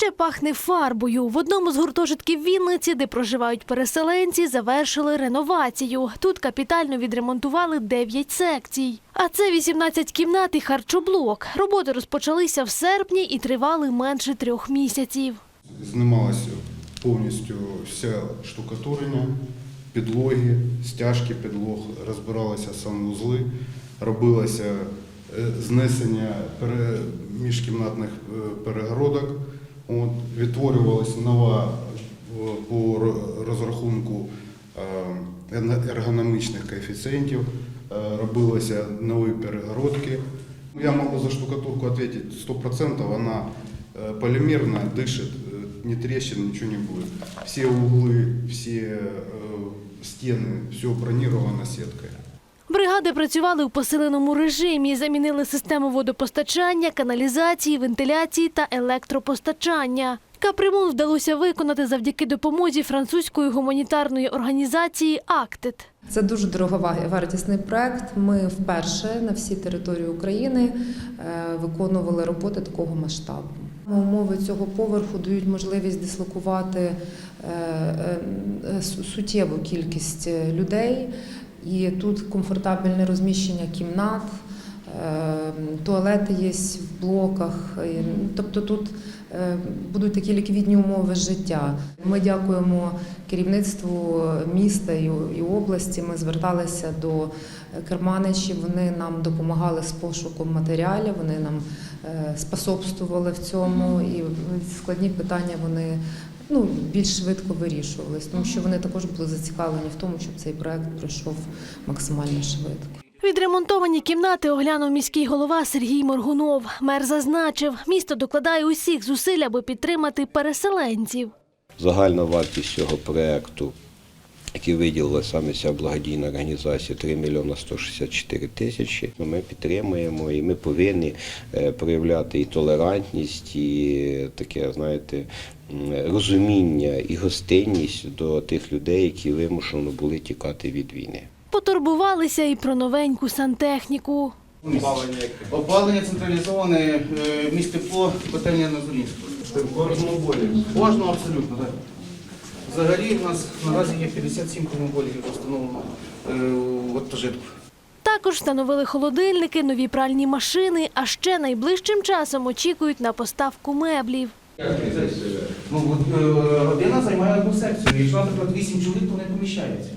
ще пахне фарбою. В одному з гуртожитків Вінниці, де проживають переселенці, завершили реновацію. Тут капітально відремонтували 9 секцій. А це 18 кімнат і харчоблок. Роботи розпочалися в серпні і тривали менше трьох місяців. Знімалася повністю вся штукатурення, підлоги, стяжки підлог, розбиралися санвузли, робилося е, знесення міжкімнатних е, перегородок, От, відтворювалася нова е, по ро- розрахунку е, ен- ергономічних коефіцієнтів, е, робилися нові перегородки. Я могу за штукатурку ответить 100%, она э, полимерная, дышит, э, ни трещин, ничего не будет. Все углы, все э, стены, все бронировано сеткой. Бригади працювали у посиленому режимі, замінили систему водопостачання, каналізації, вентиляції та електропостачання. Капремонт вдалося виконати завдяки допомозі французької гуманітарної організації «Актит». Це дуже дороговартісний проект. Ми вперше на всій території України е, виконували роботи такого масштабу. Умови цього поверху дають можливість дислокувати е, е, су- суттєву кількість людей, і тут комфортабельне розміщення кімнат. е, Туалети є в блоках, тобто тут е, будуть такі ліквідні умови життя. Ми дякуємо керівництву міста і і області. Ми зверталися до керманичів. Вони нам допомагали з пошуком матеріалів. Вони нам е, способствували в цьому, і складні питання вони. Ну, більш швидко вирішувались, тому що вони також були зацікавлені в тому, щоб цей проект пройшов максимально швидко. Відремонтовані кімнати оглянув міський голова Сергій Моргунов. Мер зазначив, місто докладає усіх зусиль, аби підтримати переселенців. Загальна вартість цього проєкту, який виділила саме ця благодійна організація, 3 мільйона 164 тисячі. Ну, Ми підтримуємо і ми повинні е, проявляти і толерантність, і таке, знаєте, розуміння і гостинність до тих людей, які вимушено були тікати від війни. Потурбувалися і про новеньку сантехніку. Опалення централізоване, е, міст тепло, котельня на Золінську. Кожному болі. Кожного абсолютно, так. Взагалі в нас наразі є 57 комоболів встановлено е, в гуртожитку. Також встановили холодильники, нові пральні машини, а ще найближчим часом очікують на поставку меблів. Ну, е, родина займає одну секцію. Якщо, наприклад, вісім чоловік, то не поміщається.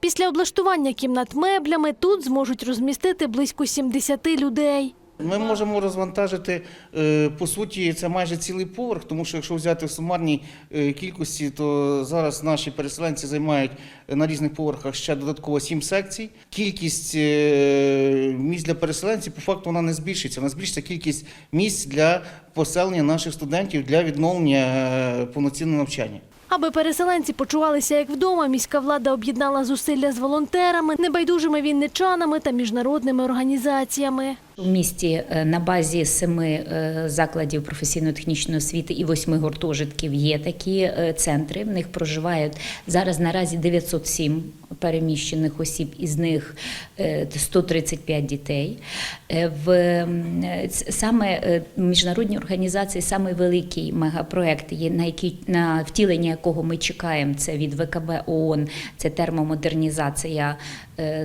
Після облаштування кімнат меблями тут зможуть розмістити близько 70 людей. Ми можемо розвантажити, е, по суті, це майже цілий поверх, тому що якщо взяти в сумарній е, кількості, то зараз наші переселенці займають на різних поверхах ще додатково сім секцій. Кількість е, місць для переселенців по факту вона не збільшиться. Вона збільшиться кількість місць для поселення наших студентів для відновлення е, повноцінного навчання. Аби переселенці почувалися як вдома, міська влада об'єднала зусилля з волонтерами, небайдужими вінничанами та міжнародними організаціями. У місті е, на базі семи е, закладів професійно-технічної освіти і восьми гуртожитків є такі е, центри. В них проживають зараз наразі 907 переміщених осіб, із них е, 135 дітей. В саме міжнародні організації, саме великий мегапроект, на який на втілення якого ми чекаємо. Це від ВКБ ООН, це термомодернізація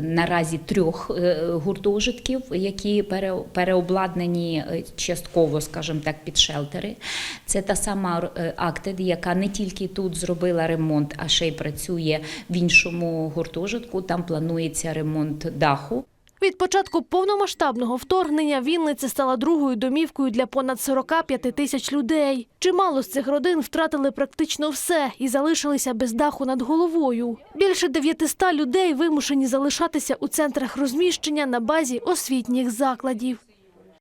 наразі трьох гуртожитків, які пере- переобладнані е, частково, скажімо так, під шелтери. Це та сама Актед, яка не тільки тут зробила ремонт, а ще й працює в іншому гуртожитку. Там планується ремонт даху. Від початку повномасштабного вторгнення Вінниця стала другою домівкою для понад 45 тисяч людей. Чимало з цих родин втратили практично все і залишилися без даху над головою. Більше 900 людей вимушені залишатися у центрах розміщення на базі освітніх закладів.